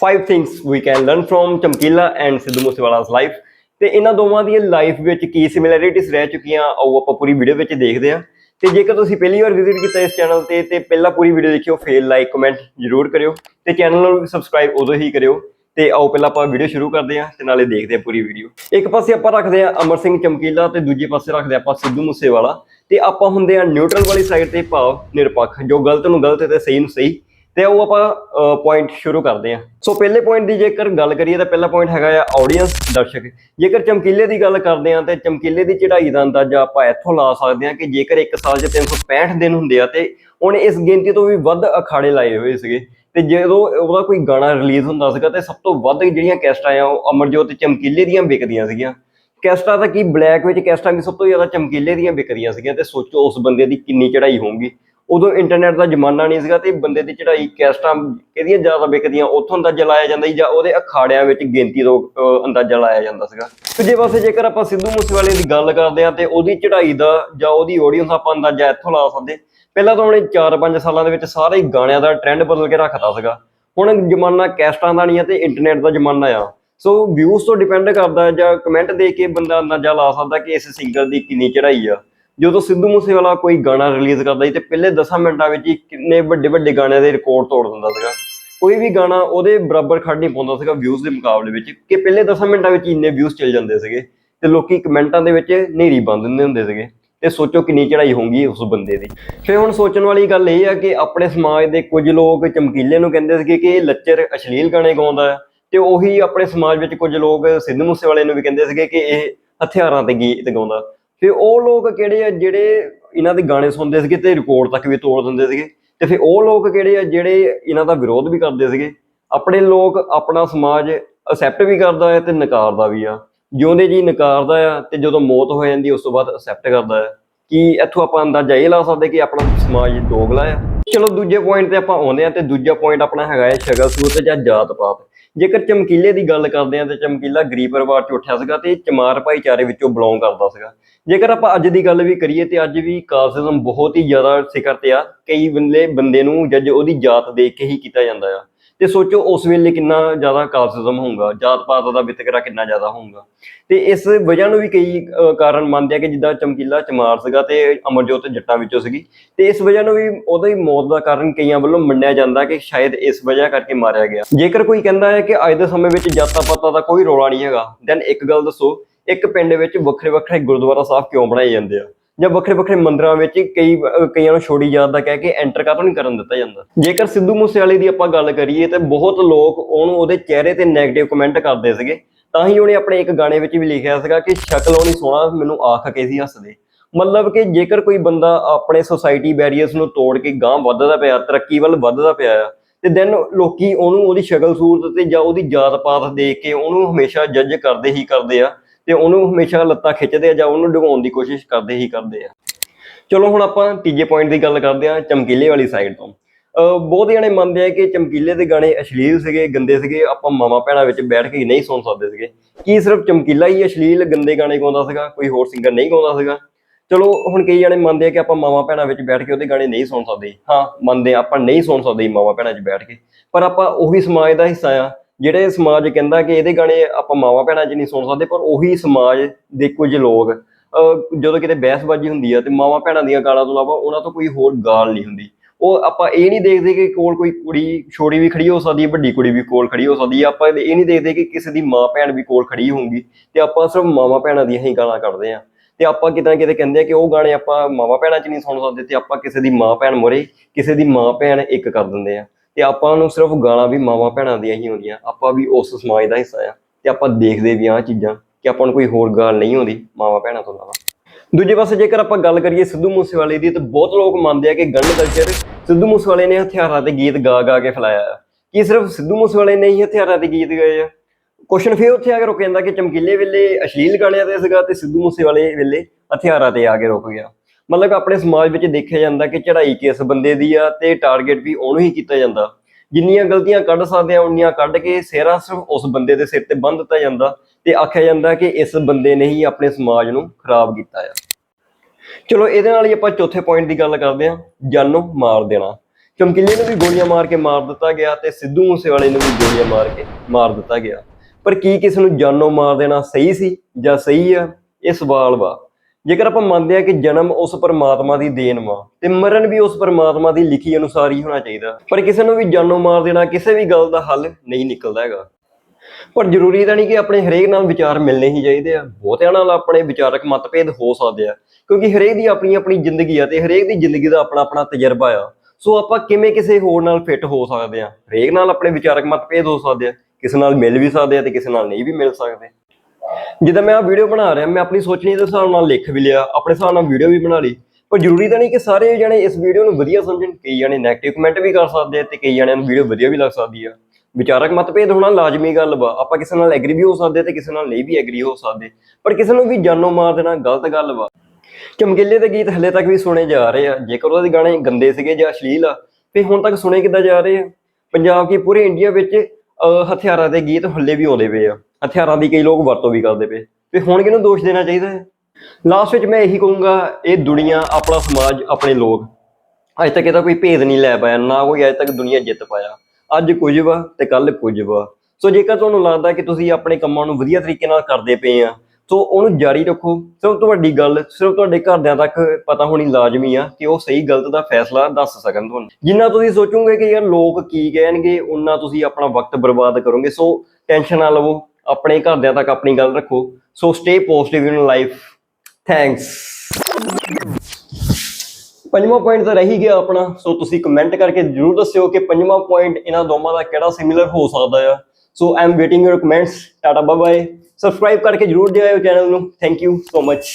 5 things we can learn from Chamkila and Sidhu Moosewala's life ਤੇ ਇਹਨਾਂ ਦੋਵਾਂ ਦੀ life ਵਿੱਚ ਕੀ ਸਿਮਿਲੈਰਿਟੀਜ਼ ਰਹਿ ਚੁੱਕੀਆਂ ਆਓ ਆਪਾਂ ਪੂਰੀ ਵੀਡੀਓ ਵਿੱਚ ਦੇਖਦੇ ਹਾਂ। ਤੇ ਜੇਕਰ ਤੁਸੀਂ ਪਹਿਲੀ ਵਾਰ ਵਿਜ਼ਿਟ ਕੀਤਾ ਇਸ ਚੈਨਲ ਤੇ ਤੇ ਪਹਿਲਾਂ ਪੂਰੀ ਵੀਡੀਓ ਦੇਖਿਓ, ਫੇਰ ਲਾਈਕ ਕਮੈਂਟ ਜ਼ਰੂਰ ਕਰਿਓ। ਤੇ ਚੈਨਲ ਨੂੰ ਸਬਸਕ੍ਰਾਈਬ ਉਦੋਂ ਹੀ ਕਰਿਓ। ਤੇ ਆਓ ਪਹਿਲਾਂ ਆਪਾਂ ਵੀਡੀਓ ਸ਼ੁਰੂ ਕਰਦੇ ਹਾਂ ਤੇ ਨਾਲੇ ਦੇਖਦੇ ਹਾਂ ਪੂਰੀ ਵੀਡੀਓ ਇੱਕ ਪਾਸੇ ਆਪਾਂ ਰੱਖਦੇ ਹਾਂ ਅਮਰ ਸਿੰਘ ਚਮਕੀਲਾ ਤੇ ਦੂਜੇ ਪਾਸੇ ਰੱਖਦੇ ਹਾਂ ਆਪਾਂ ਸਿੱਧੂ ਮੂਸੇਵਾਲਾ। ਤੇ ਆਪਾਂ ਹੁੰਦੇ ਆ ਨਿਊਟਰਲ ਵਾਲੀ ਸਾਈਡ ਤੇ ਭਾਵ ਨਿਰਪੱਖ, ਜੋ ਗਲਤ ਨੂੰ ਗਲਤ ਤੇ ਸਹੀ ਨੂੰ ਸਹੀ ਤੇ ਉਹ ਆਪਾਂ ਪੁਆਇੰਟ ਸ਼ੁਰੂ ਕਰਦੇ ਹਾਂ। ਸੋ ਪਹਿਲੇ ਪੁਆਇੰਟ ਦੀ ਜੇਕਰ ਗੱਲ ਕਰੀਏ ਤਾਂ ਪਹਿਲਾ ਪੁਆਇੰਟ ਹੈਗਾ ਆ ਆਡੀਅנס ਦਰਸ਼ਕ। ਜੇਕਰ ਚਮਕੀਲੇ ਦੀ ਗੱਲ ਕਰਦੇ ਹਾਂ ਤੇ ਚਮਕੀਲੇ ਦੀ ਚੜ੍ਹਾਈ ਦਾ ਅੰਦਾਜ਼ਾ ਆਪਾਂ ਇੱਥੋਂ ਲਾ ਸਕਦੇ ਹਾਂ ਕਿ ਜੇਕਰ ਇੱਕ ਸਾਲ 'ਚ 365 ਦਿਨ ਹੁੰਦੇ ਆ ਤੇ ਉਹਨੇ ਇਸ ਗਿਣਤੀ ਤੋਂ ਵੀ ਵੱਧ ਅਖਾੜੇ ਲਾਏ ਹੋਏ ਸੀਗੇ। ਤੇ ਜਦੋਂ ਉਹਦਾ ਕੋਈ ਗਾਣਾ ਰਿਲੀਜ਼ ਹੁੰਦਾ ਸੀਗਾ ਤੇ ਸਭ ਤੋਂ ਵੱਧ ਜਿਹੜੀਆਂ ਕੈਸਟਾਂ ਆ ਉਹ ਅਮਰਜੋਤ ਤੇ ਚਮਕੀਲੇ ਦੀਆਂ ਵਿਕਦੀਆਂ ਸੀਗੀਆਂ। ਕੈਸਟਾਂ ਤਾਂ ਕੀ ਬਲੈਕ ਵਿੱਚ ਕੈਸਟਾਂ ਵੀ ਸਭ ਤੋਂ ਜ਼ਿਆਦਾ ਚਮਕੀਲੇ ਦੀਆਂ ਵਿਕਦੀਆਂ ਸੀਗੀਆਂ ਤੇ ਸੋਚੋ ਉਸ ਬੰਦੇ ਦੀ ਕਿੰਨੀ ਚੜ੍ਹਾਈ ਹੋਊਗੀ। ਉਦੋਂ ਇੰਟਰਨੈਟ ਦਾ ਜ਼ਮਾਨਾ ਨਹੀਂ ਸੀਗਾ ਤੇ ਬੰਦੇ ਦੀ ਚੜ੍ਹਾਈ ਕੈਸਟਾਂ ਕਿਹਦੀਆਂ ਜ਼ਿਆਦਾ ਵਿਕਦੀਆਂ, ਉੱਥੋਂ ਅੰਦਾਜ਼ਾ ਲਾਇਆ ਜਾਂਦਾ ਸੀ ਜਾਂ ਉਹਦੇ ਅਖਾੜਿਆਂ ਵਿੱਚ ਗਿਣਤੀ ਤੋਂ ਅੰਦਾਜ਼ਾ ਲਾਇਆ ਜਾਂਦਾ ਸੀਗਾ। ਦੂਜੇ ਪਾਸੇ ਜੇਕਰ ਆਪਾਂ ਸਿੱਧੂ ਮੂਸੇਵਾਲੇ ਦੀ ਗੱਲ ਕਰਦੇ ਹਾਂ ਤੇ ਉਹਦੀ ਚੜ੍ਹਾਈ ਦਾ ਜਾਂ ਉਹਦੀ ਆਡੀਅנס ਆਪਾਂ ਅੰਦਾਜ਼ਾ ਇੱਥੋਂ ਲਾ ਸਕਦੇ। ਪਹਿਲਾਂ ਤਾਂ ਉਹਨੇ 4-5 ਸਾਲਾਂ ਦੇ ਵਿੱਚ ਸਾਰੇ ਗਾਣਿਆਂ ਦਾ ਟ੍ਰੈਂਡ ਬਦਲ ਕੇ ਰੱਖਦਾ ਸੀਗਾ। ਹੁਣ ਜ਼ਮਾਨਾ ਕੈਸਟਾਂ ਦਾ ਨਹੀਂ ਆ ਤੇ ਇੰਟਰਨੈਟ ਦਾ ਜ਼ਮਾਨਾ ਆ। ਸੋ ਵਿਊਜ਼ ਤੋਂ ਡਿਪੈਂਡ ਕਰਦਾ ਜਾਂ ਕਮੈਂਟ ਦੇ ਕੇ ਬੰਦਾ ਅੰਦਾਜ਼ਾ ਲਾ ਸਕਦਾ ਕਿ ਇਸ ਸਿੰਗਰ ਦੀ ਕਿੰਨੀ ਚੜ੍ਹਾਈ ਆ। ਜਦੋਂ ਸਿੱਧੂ ਮੂਸੇਵਾਲਾ ਕੋਈ ਗਾਣਾ ਰਿਲੀਜ਼ ਕਰਦਾ ਸੀ ਤੇ ਪਹਿਲੇ 10 ਮਿੰਟਾਂ ਵਿੱਚ ਹੀ ਕਿੰਨੇ ਵੱਡੇ ਵੱਡੇ ਗਾਣਿਆਂ ਦੇ ਰਿਕਾਰਡ ਤੋੜ ਦਿੰਦਾ ਸੀਗਾ। ਕੋਈ ਵੀ ਗਾਣਾ ਉਹਦੇ ਬਰਾਬਰ ਖੜ ਨਹੀਂ ਪਾਉਂਦਾ ਸੀਗਾ ਵਿਊਜ਼ ਦੇ ਮੁਕਾਬਲੇ ਵਿੱਚ, ਕਿ ਪਹਿਲੇ 10 ਮਿੰਟਾਂ ਵਿੱਚ ਇੰਨੇ ਵਿਊਜ਼ ਚੱਲ ਜਾਂਦੇ ਸੀਗੇ ਤੇ ਲੋਕੀ ਕਮੈਂਟਾਂ ਦੇ ਵਿੱਚ ਨੇਰੀ ਬੰਦ ਦਿੰਦੇ ਹੁੰਦੇ ਸੀਗੇ ਤੇ ਸੋਚੋ ਕਿੰਨੀ ਚੜ੍ਹਾਈ ਹੋਊਗੀ ਉਸ ਬੰਦੇ ਦੀ। ਫਿਰ ਹੁਣ ਸੋਚਣ ਵਾਲੀ ਗੱਲ ਇਹ ਆ ਕਿ ਆਪਣੇ ਸਮਾਜ ਦੇ ਕੁਝ ਲੋਕ ਚਮਕੀਲੇ ਨੂੰ ਕਹਿੰਦੇ ਸੀਗੇ ਕਿ ਇਹ ਲੱਚਰ ਅਸ਼ਲੀਲ ਗਾਣੇ ਗਾਉਂਦਾ ਹੈ ਤੇ ਉਹੀ ਆਪਣੇ ਸਮਾਜ ਵਿੱਚ ਕੁਝ ਲੋਕ ਸਿੱਧੂ ਮੂਸੇਵਾਲੇ ਨੂੰ ਵੀ ਕਹਿੰਦੇ ਸੀਗੇ ਕਿ ਇਹ ਹਥਿਆਰਾਂ ਤੇ ਗੀਤ ਗਾਉਂਦਾ। ਫਿਰ ਉਹ ਲੋਕ ਕਿਹੜੇ ਆ ਜਿਹੜੇ ਇਹਨਾਂ ਦੇ ਗਾਣੇ ਸੁਣਦੇ ਸੀਗੇ ਤੇ ਰਿਕਾਰਡ ਤੱਕ ਵੀ ਤੋੜ ਦਿੰਦੇ ਸੀਗੇ ਤੇ ਫਿਰ ਉਹ ਲੋਕ ਕਿਹੜੇ ਆ ਜਿਹੜੇ ਇਹਨਾਂ ਦਾ ਵਿਰੋਧ ਵੀ ਕਰਦੇ ਸੀਗੇ। ਆਪਣੇ ਲੋਕ ਆਪਣਾ ਸਮਾਜ ਅਸੈਪਟ ਵੀ ਕਰਦਾ ਹੈ ਤੇ ਨਕਾਰਦਾ ਵੀ ਆ। ਜਿਉਂਦੇ ਜੀ ਨਕਾਰਦਾ ਆ ਤੇ ਜਦੋਂ ਮੌਤ ਹੋ ਜਾਂਦੀ ਉਸ ਤੋਂ ਬਾਅਦ ਅਸੈਪਟ ਕਰਦਾ ਹੈ। ਕਿ ਇੱਥੋਂ ਆਪਾਂ ਅੰਦਾਜ਼ਾ ਇਹ ਲਾ ਸਕਦੇ ਕਿ ਆਪਣਾ ਸਮਾਜ ਦੋਗਲਾ ਆ? ਚਲੋ ਦੂਜੇ ਪੁਆਇੰਟ ਤੇ ਆਪਾਂ ਆਉਂਦੇ ਆ ਤੇ ਦੂਜਾ ਪੁਆਇੰਟ ਆਪਣਾ ਹੈਗਾ ਹੈ ਸ਼ਗਲ ਸੂਰਤ ਜਾਂ ਜਾਤ ਪਾਤ ਜੇਕਰ ਚਮਕੀਲੇ ਦੀ ਗੱਲ ਕਰਦੇ ਆ ਤੇ ਚਮਕੀਲਾ ਗਰੀਬ ਪਰਿਵਾਰ ਚ ਉੱਠਿਆ ਸੀਗਾ ਤੇ ਚਮਾਰ ਭਾਈਚਾਰੇ ਵਿੱਚੋਂ ਬਿਲੋਂਗ ਕਰਦਾ ਸੀਗਾ। ਜੇਕਰ ਆਪਾਂ ਅੱਜ ਦੀ ਗੱਲ ਵੀ ਕਰੀਏ ਤੇ ਅੱਜ ਵੀ ਕਾਸਟਿਜ਼ਮ ਬਹੁਤ ਹੀ ਜ਼ਿਆਦਾ ਸਿਖਰ ਤੇ ਆ, ਕਈ ਬੰਦੇ ਬੰਦੇ ਨੂੰ ਜੱਜ ਉਹਦੀ ਜਾਤ ਦੇਖ ਕੇ ਹੀ ਕੀਤਾ ਜਾਂਦਾ ਆ। ਤੇ ਸੋਚੋ ਉਸ ਵੇਲੇ ਕਿੰਨਾ ਜ਼ਿਆਦਾ ਕਾਸਟਿਜ਼ਮ ਹੋਊਗਾ, ਜਾਤ ਪਾਤ ਦਾ ਵਿਤਕਰਾ ਕਿੰਨਾ ਜ਼ਿਆਦਾ ਹੋਊਗਾ। ਤੇ ਇਸ ਵਜ੍ਹਾ ਨੂੰ ਵੀ ਕਈ ਕਾਰਨ ਮੰਨਦੇ ਆ ਕਿ ਜਿੱਦਾਂ ਚਮਕੀਲਾ ਚਮਾਰ ਸੀਗਾ ਤੇ ਅਮਰਜੋਤ ਜੱਟਾਂ ਵਿੱਚੋਂ ਸੀਗੀ। ਤੇ ਇਸ ਵਜ੍ਹਾ ਨੂੰ ਵੀ ਉਹਦਾ ਹੀ ਮੌਤ ਦਾ ਕਾਰਨ ਕਈਆਂ ਵੱਲੋਂ ਮੰਨਿਆ ਜਾਂਦਾ ਕਿ ਸ਼ਾਇਦ ਇਸ ਵਜ੍ਹਾ ਕਰਕੇ ਮਾਰਿਆ ਗਿਆ। ਜੇਕਰ ਕੋਈ ਕਹਿੰਦਾ ਹੈ ਕਿ ਅੱਜ ਦੇ ਸਮੇਂ ਵਿੱਚ ਜਾਤਾਂ ਪਾਤਾਂ ਦਾ ਕੋਈ ਰੌਲਾ ਨਹੀਂ ਹੈਗਾ, ਦੈਨ ਇੱਕ ਗੱਲ ਦੱਸੋ, ਇੱਕ ਪਿੰਡ ਵਿੱਚ ਵੱਖਰੇ ਵੱਖਰੇ ਗੁਰਦੁਆਰਾ ਸਾਹਿਬ ਕਿਉਂ ਬਣਾਏ ਜਾਂਦੇ ਆ? ਜਾਂ ਵੱਖਰੇ ਵੱਖਰੇ ਮੰਦਰਾਂ ਵਿੱਚ ਕਈ ਕਈਆਂ ਨੂੰ ਛੋੜੀ ਜਾਤ ਦਾ ਕਹਿ ਕੇ ਐਂਟਰ ਕਾਹਤੋਂ ਨਹੀਂ ਕਰਨ ਦਿੱਤਾ ਜਾਂਦਾ। ਜੇਕਰ ਸਿੱਧੂ ਮੂਸੇਵਾਲੇ ਦੀ ਆਪਾਂ ਗੱਲ ਕਰੀਏ ਤੇ ਬਹੁਤ ਲੋਕ ਉਹਨੂੰ ਉਹਦੇ ਚਿਹਰੇ ਤੇ 네ਗੇਟਿਵ ਕਮੈਂਟ ਕਰਦੇ ਸੀਗੇ। ਤਾਂ ਹੀ ਉਹਨੇ ਆਪਣੇ ਇੱਕ ਗਾਣੇ ਵਿੱਚ ਵੀ ਲਿਖਿਆ ਸੀਗਾ ਕਿ ਸ਼ਕਲ ਉਹਨੀ ਸੋਹਣਾ ਮੈਨੂੰ ਆਖ ਕੇ ਸੀ ਹੱਸਦੇ ਮਤਲਬ ਕਿ ਜੇਕਰ ਕੋਈ ਬੰਦਾ ਆਪਣੇ ਸੋਸਾਇਟੀ ਬੈਰੀਅਰਸ ਨੂੰ ਤੋੜ ਕੇ ਗਾਂਹ ਵੱਧਦਾ ਪਿਆ, ਤਰੱਕੀ ਵੱਲ ਵੱਧਦਾ ਪਿਆ ਆ, ਤੇ ਦੈਨ ਲੋਕੀ ਉਹਨੂੰ ਉਹਦੀ ਸ਼ਕਲ ਸੂਰਤ ਤੇ ਜਾਂ ਉਹਦੀ ਜਾਤ ਪਾਤ ਦੇਖ ਕੇ ਉਹਨੂੰ ਹਮੇਸ਼ਾ ਜੱਜ ਕਰਦੇ ਹੀ ਕਰਦੇ ਆ ਤੇ ਉਹਨੂੰ ਹਮੇਸ਼ਾ ਲੱਤਾਂ ਖਿੱਚਦੇ ਆ ਜਾਂ ਉਹਨੂੰ ਡਗਾਉਣ ਦੀ ਕੋਸ਼ਿਸ਼ ਕਰਦੇ ਹੀ ਕਰਦੇ ਆ। ਚਲੋ ਹੁਣ ਆਪਾਂ ਤੀਜੇ ਪੁਆਇੰਟ ਦੀ ਗੱਲ ਕਰਦੇ ਆ ਚਮਕੀਲੇ ਵਾਲੀ ਸਾਈਡ ਤੋਂ। ਅਹ ਬਹੁਤ ਜਣੇ ਮੰਨਦੇ ਆ ਕਿ ਚਮਕੀਲੇ ਦੇ ਗਾਣੇ ਅਸ਼ਲੀਲ ਸੀਗੇ, ਗੰਦੇ ਸੀਗੇ, ਆਪਾਂ ਮਾਮਾ ਭੈਣਾਂ ਵਿੱਚ ਬੈਠ ਕੇ ਨਹੀਂ ਸੁਣ ਸਕਦੇ ਸੀਗੇ। ਕੀ ਸਿਰਫ ਚਮਕੀਲਾ ਹੀ ਅਸ਼ਲੀਲ, ਗੰਦੇ ਗਾਣੇ ਗਾਉਂਦਾ ਸੀਗਾ, ਕੋਈ ਹੋਰ ਸਿੰਗਰ ਨਹੀਂ ਗਾਉਂਦਾ ਸੀਗਾ? ਚਲੋ ਹੁਣ ਕਈ ਜਣੇ ਮੰਨਦੇ ਆ ਕਿ ਆਪਾਂ ਮਾਮਾ ਭੈਣਾਂ ਵਿੱਚ ਬੈਠ ਕੇ ਉਹਦੇ ਗਾਣੇ ਨਹੀਂ ਸੁਣ ਸਕਦੇ। ਹਾਂ, ਮੰਨਦੇ ਆ, ਆਪਾਂ ਨਹੀਂ ਸੁਣ ਸਕਦੇ ਮਾਮਾ ਭੈਣਾਂ 'ਚ ਬੈਠ ਕੇ। ਪਰ ਆਪਾਂ ਉਹੀ ਸਮਾਜ ਦਾ ਹਿੱਸਾ ਆ ਜਿਹੜੇ ਸਮਾਜ ਕਹਿੰਦਾ ਕਿ ਇਹਦੇ ਗਾਣੇ ਆਪਾਂ ਮਾਵਾ ਭੈਣਾਂ 'ਚ ਨਹੀਂ ਸੁਣ ਸਕਦੇ ਪਰ ਉਹੀ ਸਮਾਜ ਦੇ ਕੁਝ ਲੋਕ ਅਹ, ਜਦੋਂ ਕਿਤੇ ਬਹਿਸਬਾਜ਼ੀ ਹੁੰਦੀ ਆ ਤੇ ਮਾਵਾ ਭੈਣਾਂ ਦੀਆਂ ਗਾਲਾਂ ਤੋਂ ਇਲਾਵਾ ਉਹਨਾਂ ਤੋਂ ਕੋਈ ਹੋਰ ਗਾਲ ਨਹੀਂ ਹੁੰਦੀ। ਉਹ ਆਪਾਂ ਇਹ ਨਹੀਂ ਦੇਖਦੇ ਕਿ ਕੋਲ ਕੋਈ ਕੁੜੀ ਛੋੜੀ ਵੀ ਖੜੀ ਹੋ ਸਕਦੀ ਹੈ ਵੱਡੀ ਕੁੜੀ ਵੀ ਕੋਲ ਖੜੀ ਹੋ ਸਕਦੀ ਹੈ। ਆਪਾਂ ਇਹ ਨਹੀਂ ਦੇਖਦੇ ਕਿ ਕਿਸੇ ਦੀ ਮਾਂ ਭੈਣ ਵੀ ਕੋਲ ਖੜੀ ਹੋਊਗੀ ਤੇ ਆਪਾਂ ਸਿਰਫ ਮਾਵਾ ਭੈਣਾਂ ਦੀਆਂ ਹੀ ਗਾਲਾਂ ਕੱਢਦੇ ਆ ਤੇ ਆਪਾਂ ਕਿਤੇ ਨਾ ਕਿਤੇ ਕਹਿੰਦੇ ਆ ਕਿ ਉਹ ਗਾਣੇ ਆਪਾਂ ਮਾਵਾ ਭੈਣਾਂ 'ਚ ਨਹੀਂ ਸੁਣ ਸਕਦੇ ਤੇ ਆਪਾਂ ਕਿਸੇ ਦੀ ਮਾਂ ਭੈਣ ਮੁਰੇ ਕਿਸੇ ਦੀ ਮਾਂ ਭੈਣ ਇੱਕ ਕਰ ਦਿੰਦੇ ਆ ਤੇ ਆਪਾਂ ਨੂੰ ਸਿਰਫ ਗਾਲਾਂ ਵੀ ਮਾਵਾਂ ਭੈਣਾਂ ਦੀਆਂ ਹੀ ਹੁੰਦੀਆਂ। ਆਪਾਂ ਵੀ ਉਸ ਸਮਾਜ ਦਾ ਹਿੱਸਾ ਆ ਤੇ ਆਪਾਂ ਦੇਖਦੇ ਵੀ ਆਹ ਚੀਜ਼ਾਂ ਕਿ ਆਪਾਂ ਨੂੰ ਕੋਈ ਹੋਰ ਗਾਲ ਨਹੀਂ ਆਉਂਦੀ ਮਾਵਾਂ ਭੈਣਾਂ ਤੋਂ ਇਲਾਵਾ। ਦੂਜੇ ਪਾਸੇ ਜੇਕਰ ਆਪਾਂ ਗੱਲ ਕਰੀਏ ਸਿੱਧੂ ਮੂਸੇਵਾਲੇ ਦੀ ਤਾਂ ਬਹੁਤ ਲੋਕ ਮੰਨਦੇ ਆ ਕਿ ਗਨ ਕਲਚਰ ਸਿੱਧੂ ਮੂਸੇਵਾਲੇ ਨੇ ਹਥਿਆਰਾਂ ਤੇ ਗੀਤ ਗਾ ਗਾ ਕੇ ਫੈਲਾਇਆ ਆ। ਕੀ ਸਿਰਫ ਸਿੱਧੂ ਮੂਸੇਵਾਲੇ ਨੇ ਹੀ ਹਥਿਆਰਾਂ ਤੇ ਗੀਤ ਗਾਏ ਆ? ਕੁਐਸਚਨ ਫੇਰ ਉੱਥੇ ਆ ਕੇ ਰੁਕ ਜਾਂਦਾ ਕਿ ਚਮਕੀਲੇ ਵੇਲੇ, ਅਸ਼ਲੀਲ ਗਾਣਿਆਂ ਤੇ ਸੀਗਾ ਤੇ ਸਿੱਧੂ ਮੂਸੇਵਾਲੇ ਵੇਲੇ ਹਥਿਆਰਾਂ ਤੇ ਆ ਕੇ ਰੁਕ ਗਿਆ। ਮਤਲਬ ਆਪਣੇ ਸਮਾਜ ਵਿੱਚ ਦੇਖਿਆ ਜਾਂਦਾ ਕਿ ਚੜ੍ਹਾਈ ਕਿਸ ਬੰਦੇ ਦੀ ਆ ਤੇ ਟਾਰਗੇਟ ਵੀ ਉਹਨੂੰ ਹੀ ਕੀਤਾ ਜਾਂਦਾ। ਜਿੰਨੀਆਂ ਗਲਤੀਆਂ ਕੱਢ ਸਕਦੇ ਆ, ਉਨੀਆਂ ਕੱਢ ਕੇ ਸਿਹਰਾ ਸਿਰਫ ਉਸ ਬੰਦੇ ਦੇ ਸਿਰ ਤੇ ਬੰਨ ਦਿੱਤਾ ਜਾਂਦਾ ਤੇ ਆਖਿਆ ਜਾਂਦਾ ਕਿ ਇਸ ਬੰਦੇ ਨੇ ਹੀ ਆਪਣੇ ਸਮਾਜ ਨੂੰ ਖਰਾਬ ਕੀਤਾ ਆ। ਚਲੋ, ਇਹਦੇ ਨਾਲ ਹੀ ਆਪਾਂ ਚੌਥੇ ਪੁਆਇੰਟ ਦੀ ਗੱਲ ਕਰਦੇ ਹਾਂ ਜਾਨੋਂ ਮਾਰ ਦੇਣਾ। ਚਮਕੀਲੇ ਨੂੰ ਵੀ ਗੋਲੀਆਂ ਮਾਰ ਕੇ ਮਾਰ ਦਿੱਤਾ ਗਿਆ ਤੇ ਸਿੱਧੂ ਮੂਸੇਵਾਲੇ ਨੂੰ ਵੀ ਗੋਲੀਆਂ ਮਾਰ ਕੇ ਮਾਰ ਦਿੱਤਾ ਗਿਆ। ਪਰ ਕੀ ਕਿਸ ਨੂੰ ਜਾਨੋਂ ਮਾਰ ਦੇਣਾ ਸਹੀ ਸੀ ਜਾਂ ਸਹੀ ਆ? ਇਹ ਸਵਾਲ ਵਾ। ਜੇਕਰ ਆਪਾਂ ਮੰਨਦੇ ਆ ਕਿ ਜਨਮ ਉਸ ਪਰਮਾਤਮਾ ਦੀ ਦੇਣ ਵਾ, ਤੇ ਮਰਨ ਵੀ ਉਸ ਪਰਮਾਤਮਾ ਦੀ ਲਿਖੀ ਅਨੁਸਾਰ ਹੀ ਹੋਣਾ ਚਾਹੀਦਾ। ਪਰ ਕਿਸੇ ਨੂੰ ਵੀ ਜਾਨੋਂ ਮਾਰ ਦੇਣਾ, ਕਿਸੇ ਵੀ ਗੱਲ ਦਾ ਹੱਲ ਨਹੀਂ ਨਿਕਲਦਾ ਹੈਗਾ। ਪਰ ਜ਼ਰੂਰੀ ਤਾਂ ਨਹੀਂ ਕਿ ਆਪਣੇ ਹਰੇਕ ਨਾਲ ਵਿਚਾਰ ਮਿਲਣੇ ਹੀ ਚਾਹੀਦੇ ਆ। ਬਹੁਤਿਆਂ ਨਾਲ ਆਪਣੇ ਵਿਚਾਰਕ ਮਤਭੇਦ ਹੋ ਸਕਦੇ ਆ, ਕਿਉਂਕਿ ਹਰੇਕ ਦੀ ਆਪਣੀ ਆਪਣੀ ਜ਼ਿੰਦਗੀ ਆ, ਤੇ ਹਰੇਕ ਦੀ ਜ਼ਿੰਦਗੀ ਦਾ ਆਪਣਾ ਆਪਣਾ ਤਜਰਬਾ ਆ। ਸੋ ਆਪਾਂ ਕਿਵੇਂ ਕਿਸੇ ਹੋਰ ਨਾਲ ਫਿੱਟ ਹੋ ਸਕਦੇ ਆ? ਹਰੇਕ ਨਾਲ ਆਪਣੇ ਵਿਚਾਰਕ ਮਤਭੇਦ ਹੋ ਸਕਦੇ ਆ। ਕਿਸੇ ਨਾਲ ਮਿਲ ਵੀ ਸਕਦੇ ਆ ਤੇ ਕਿਸੇ ਨਾਲ ਨਹੀਂ ਵੀ ਮਿਲ ਸਕਦੇ। ਜਿੱਦਾਂ ਮੈਂ ਆ ਵੀਡੀਓ ਬਣਾ ਰਿਹਾ, ਮੈਂ ਆਪਣੀ ਸੋਚਣੀ ਦੇ ਹਿਸਾਬ ਨਾਲ ਲਿਖ ਵੀ ਲਿਆ, ਆਪਣੇ ਹਿਸਾਬ ਨਾਲ ਵੀਡੀਓ ਵੀ ਬਣਾ ਲਈ। ਪਰ ਜ਼ਰੂਰੀ ਤਾਂ ਨਹੀਂ ਕਿ ਸਾਰੇ ਜਣੇ ਇਸ ਵੀਡੀਓ ਨੂੰ ਵਧੀਆ ਸਮਝਣ, ਕਈ ਜਣੇ 네ਗੇਟਿਵ ਕਮੈਂਟ ਵੀ ਕਰ ਸਕਦੇ ਆ ਤੇ ਕਈ ਜਣਿਆਂ ਨੂੰ ਵੀਡੀਓ ਵਧੀਆ ਵੀ ਲੱਗ ਸਕਦੀ ਆ। ਵਿਚਾਰਕ ਮਤਭੇਦ ਹੋਣਾ ਲਾਜ਼ਮੀ ਗੱਲ ਵਾ। ਆਪਾਂ ਕਿਸੇ ਨਾਲ ਐਗਰੀ ਵੀ ਹੋ ਸਕਦੇ ਤੇ ਕਿਸੇ ਨਾਲ ਨਹੀਂ ਵੀ ਐਗਰੀ ਹੋ ਸਕਦੇ। ਪਰ ਕਿਸੇ ਨੂੰ ਵੀ ਜਾਨੋਂ ਮਾਰ ਦੇਣਾ ਗਲਤ ਗੱਲ ਵਾ। ਚਮਕੀਲੇ ਦੇ ਗੀਤ ਹਲੇ ਤੱਕ ਵੀ ਸੁਣੇ ਜਾ ਰਹੇ ਆ। ਜੇਕਰ ਉਹਦੇ ਗਾਣੇ ਗੰਦੇ ਸੀਗੇ ਜਾਂ ਅਸ਼ਲੀਲ ਆ, ਤੇ ਹੁਣ ਤੱਕ ਸੁਣੇ ਕਿੱਦਾਂ ਜਾ ਰਹੇ ਆ? ਪੰਜਾਬ ਕੀ ਪੂਰੇ ਇੰਡੀਆ ਵਿੱਚ ਹਥਿਆਰਾਂ ਦੇ ਗੀਤ ਹੱਲੇ ਵੀ ਆਉਂਦੇ ਪਏ ਆ। ਹਥਿਆਰਾਂ ਦੀ ਕਈ ਲੋਕ ਵਰਤੋਂ ਵੀ ਕਰਦੇ ਪਏ। ਤੇ ਹੁਣ ਕਿਹਨੂੰ ਦੋਸ਼ ਦੇਣਾ ਚਾਹੀਦਾ ਹੈ? ਲਾਸਟ ਵਿੱਚ ਮੈਂ ਇਹੀ ਕਹੂੰਗਾ, ਇਹ ਦੁਨੀਆ, ਆਪਣਾ ਸਮਾਜ, ਆਪਣੇ ਲੋਕ। ਅੱਜ ਤੱਕ ਇਹਦਾ ਕੋਈ ਭੇਦ ਨਹੀਂ ਲੈ ਪਾਇਆ, ਨਾ ਕੋਈ ਅੱਜ ਤੱਕ ਦੁਨੀਆ ਜਿੱਤ ਪਾਇਆ। ਅੱਜ ਕੁਝ ਵਾ ਤੇ ਕੱਲ ਕੁਝ ਵਾ। ਸੋ ਜੇਕਰ ਤੁਹਾਨੂੰ ਲੱਗਦਾ ਕਿ ਤੁਸੀਂ ਆਪਣੇ ਕੰਮਾਂ ਨੂੰ ਵਧੀਆ ਤਰੀਕੇ ਨਾਲ ਕਰਦੇ ਪਏ ਆ ਸੋ ਉਹਨੂੰ ਜਾਰੀ ਰੱਖੋ। ਸਿਰਫ ਤੋਂ ਵੱਡੀ ਗੱਲ, ਸਿਰਫ ਤੁਹਾਡੇ ਘਰਦਿਆਂ ਤੱਕ ਪਤਾ ਹੋਣੀ ਲਾਜ਼ਮੀ ਆ ਕਿ ਉਹ ਸਹੀ ਗਲਤ ਦਾ ਫੈਸਲਾ ਦੱਸ ਸਕਣ ਤੁਹਾਨੂੰ। ਜਿੰਨਾ ਤੁਸੀਂ ਸੋਚੋਗੇ ਕਿ ਯਾਰ ਲੋਕ ਕੀ ਕਹਿਣਗੇ ਉਨਾ ਤੁਸੀਂ ਆਪਣਾ ਵਕਤ ਬਰਬਾਦ ਕਰੋਗੇ। ਸੋ ਟੈਨਸ਼ਨ ਨਾ ਲਵੋ, ਆਪਣੇ ਘਰਦਿਆਂ ਤੱਕ ਆਪਣੀ ਗੱਲ ਰੱਖੋ। So stay positive in life thanks ਪੰਜਵਾਂ ਪੁਆਇੰਟ ਤਾਂ ਰਹੀ ਗਿਆ ਆਪਣਾ। ਸੋ ਤੁਸੀਂ ਕਮੈਂਟ ਕਰਕੇ ਜਰੂਰ ਦੱਸਿਓ ਕਿ ਪੰਜਵਾਂ ਪੁਆਇੰਟ ਇਹਨਾਂ ਦੋਵਾਂ ਦਾ ਕਿਹੜਾ ਸਿਮਿਲਰ ਹੋ ਸਕਦਾ ਆ। So I am waiting your comments tata bye bye subscribe ਕਰਕੇ ਜਰੂਰ ਦਿਓ ਚੈਨਲ ਨੂੰ ਥੈਂਕ ਯੂ ਸੋ ਮਚ